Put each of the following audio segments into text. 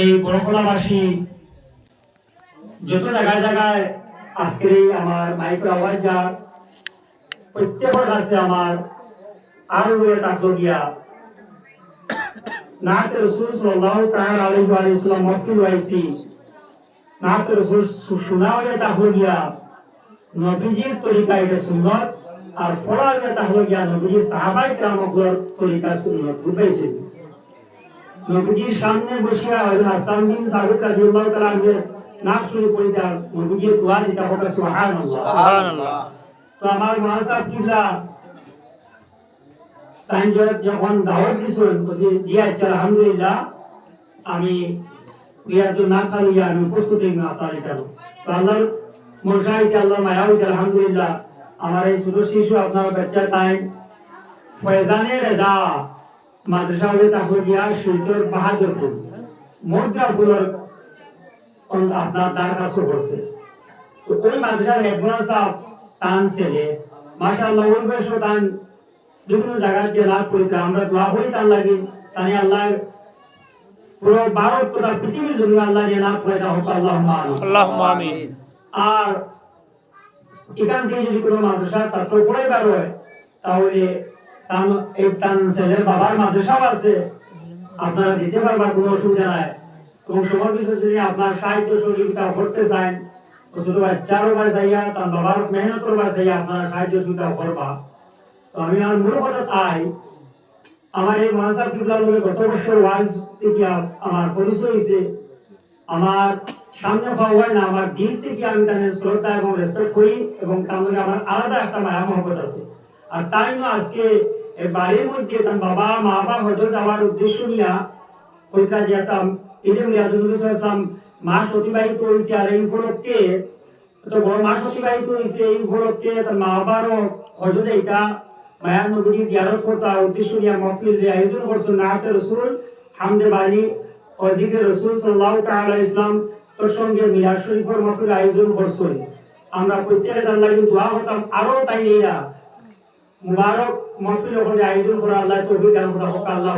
এই বড়খোলাবাসী যত জায়গায় জায়গায় আজকের আমার মাইকের আওয়াজ যা, প্রত্যেকের কাছে আমার আরও হয়ে গিয়া, নাতে রসুল আলাইহি ওয়া মফিল রসুল হয়ে গিয়া, নবীজির তরিকা এটা আর ফলা হয়ে থাকল গিয়া নবীজির সাহাবাই কেরামগুলোর তরিকা সুন্নত বুঝাইছে নবীজির সামনে বসিয়া হাসান বিন সাবিত রাদিয়াল্লাহু তাআলা আনহু নাচ শুরু করিতা নবীজির দোয়া দিতা হোক সুবহানাল্লাহ। সুবহানাল্লাহ। তো আমার মহাসাব কিবলা য- যখন দাওয়াত দিছেন বলি জি আচ্ছা আলহামদুলিল্লাহ আমি বিয়ার না খালি আমি উপস্থিত না তার কেন? তো মনসা হয়েছে আল্লাহ মায়া হয়েছে আলহামদুলিল্লাহ আমার এই ছোট শিশু আপনার বাচ্চা তাই ফয়জানে রেজা মাদ্রাসা হয়ে তাকে গিয়া শিলচর বাহাদুরপুর। মুদ্রাপুরের আপনার দরখাস্ত করছে তো ওই মাদ্রাসার হেডমাস্টার সাহেব তান ছেলে মাশাআল্লাহ ওই বয়সে তান বিভিন্ন জায়গায় দিয়ে লাভ করিতে আমরা দোয়া করি তার লাগি। তানি আল্লাহ পুরো ভারত তথা পৃথিবীর জন্য আল্লাহ নিয়ে লাভ করে হোক আল্লাহ আমিন। আর এখান থেকে যদি কোনো মাদ্রাসার ছাত্র পড়াইবার হয় তাহলে বাবার মাদ্রাসাও আছে। আপনারা দিতে পারবার কোনো অসুবিধা নাই। এবং সময় বিশেষ যদি আপনার সাহিত্য সহযোগিতা করতে চান তার বাবার তো আমি আমার মূল তাই, আমার এই আমার পরিচয় হয়েছে। আমার সামনে হয় না, আমার দিক থেকে আমি তাদের শ্রদ্ধা এবং রেসপেক্ট করি এবং তার মধ্যে আমার আলাদা একটা মায়া মহব্বত আছে। আর তাই না আজকে এই বাড়ির মধ্যে তার বাবা, মা বাবা হজরত যাওয়ার উদ্দেশ্য নিয়া কইতা যে একটা ঈদে মিলাদুল ইসলাম মাস অতিবাহিত হয়েছে আর এই উপলক্ষে তো বড় মাস অতিবাহিত হয়েছে এই উপলক্ষে তার মা বাবারও হজরত এটা মায়ার নবীজি জিয়ারত করতা উদ্দেশ্য নিয়ে মহফিল আয়োজন করছেন নাহাতে রসুল, হামদে বাড়ি জিকে রসুল সাল্লাহ তাআলা ইসলাম তোর সঙ্গে মিলাদ শরীফের মহফিল আয়োজন করছেন আমরা প্রত্যেকে তার লাগি দোয়া করতাম আরও তাই এইরা মুবারক মহফিল ওখানে আয়োজন করা আল্লাহ তৌফিক দান করা হোক আল্লাহ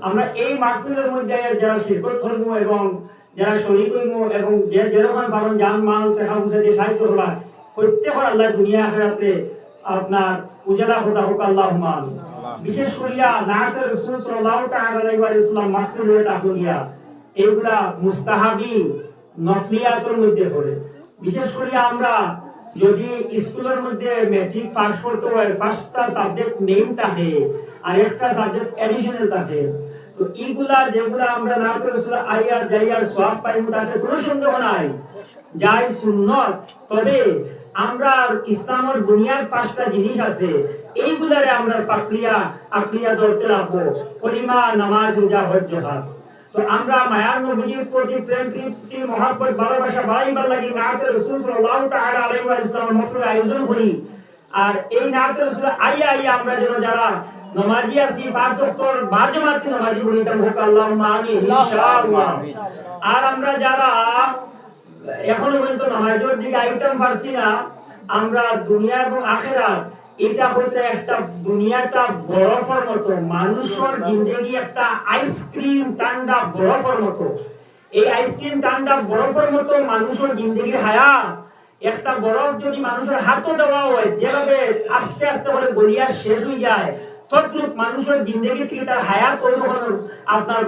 আমরা এই মাহফিলের মধ্যে যারা শিরকত করব এবং যারা শরীর করব এবং যে যেরকম পালন জান মাল টাকা পয়সা দিয়ে সাহায্য করবা প্রত্যেকের আল্লাহ দুনিয়া আখেরাতে আপনার উজালা হতা হোক আল্লাহ বিশেষ করিয়া নাহাতের রসুল সাল্লাল্লাহু তাআলা ওয়া মাহফিল হয়ে তাকুলিয়া এইগুলা মুস্তাহাবি নফলিয়াতের মধ্যে পড়ে। বিশেষ করিয়া আমরা যদি স্কুলের মধ্যে ম্যাট্রিক পাস করতে হয়, পাঁচটা সাবজেক্ট মেইন থাকে আর একটা সাবজেক্ট এডিশনাল থাকে, তো এইগুলা যেগুলা আমরা না সব পাইব তাতে কোনো সন্দেহ নাই। যাই সুন্নত, তবে আমরা ইসলামের দুনিয়ার পাঁচটা জিনিস আছে, এইগুলারে আমরা পাকলিয়া আকলিয়া ধরতে রাখব কলিমা, নামাজ রোজা হজ। জাকাত আমরা মায়ার নবীজির প্রতি প্রেম প্রীতি ভালোবাসা বাড়াইবার লাগি নাতে সাল্লাল্লাহু তাআলা আলাইহি মহফিল আয়োজন করি। আর এই নাতে আইয়া আইয়া আমরা যেন যারা নমাজি আছি, পাঁচ নমাজি বলিতাম হোক আল্লাহুম্মা আমিন, ইনশাআল্লাহ। আর আমরা যারা এখনও পর্যন্ত নামাজের দিকে আইতাম পারছি না, আমরা দুনিয়া এবং আখেরা এটা হইতে একটা দুনিয়াটা বরফের মতো, মানুষের জিন্দগি একটা আইসক্রিম ঠান্ডা বরফের মতো। এই আইসক্রিম ঠান্ডা বরফের মতো মানুষের জিন্দগির হায়া একটা বরফ যদি মানুষের হাতও দেওয়া হয়, যেভাবে আস্তে আস্তে বলে গলিয়া শেষ হয়ে যায় তদ্রুপ মানুষের জিন্দগি থেকে তার আপনার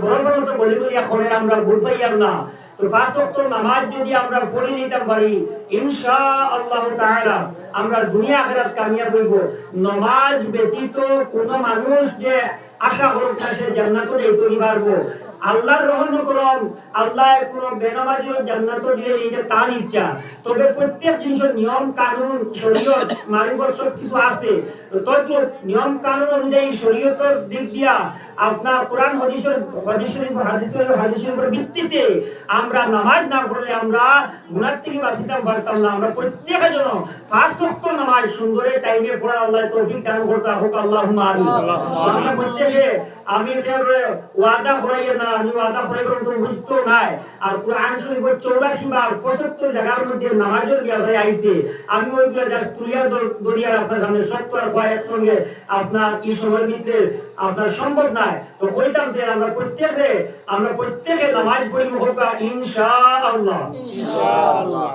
করে আমরা ভুল পাইয়াম না তো পাঁচ ওয়াক্ত নামাজ যদি আমরা পড়ে নিতে পারি ইনশা আল্লাহ আমরা দুনিয়া আখিরাত কামিয়াব হইব। নামাজ ব্যতীত কোন মানুষ যে আশা করুক না, সে জান্নাত যাইতে পারব আল্লাহর রহম করম আল্লাহ কোন বেনামাজির জান্নাত দিলে এইটা তার ইচ্ছা। তবে প্রত্যেক জিনিসের নিয়ম, কানুন, শরীয়ত সব কিছু আছে। তদ্রুপ নিয়ম কানুন অনুযায়ী শরীয়তের দিক দিয়া আপনার কোরআন হাদিসের হাদিসের হাদিসের হাদিসের উপর ভিত্তিতে আমরা নামাজ না পড়লে আমরা গুনার থেকে পারতাম না। আমরা প্রত্যেকের জন্য পাঁচ নামাজ সুন্দরের টাইমে আল্লাহ তৌফিক দান করতে হোক আমিন। আমরা প্রত্যেকে আমি ওয়াদা করাইয়া না আমি ওয়াদা করাই করতে বুঝতো নাই। আর কোরআন শরীফ চৌরাশি বার পঁচাত্তর জায়গার মধ্যে নামাজের গিয়া হয়ে আইছে। আমি ওইগুলো জাস্ট তুলিয়া দরিয়ার আপনার সামনে সত্য আর হওয়া একসঙ্গে আপনার এই সময়ের আপনার সম্ভব নাই। তো কইতাম যে আমরা প্রত্যেকে আমরা প্রত্যেকে নামাজ পড়ি হোক ইনশাআল্লাহ। ইনশাআল্লাহ।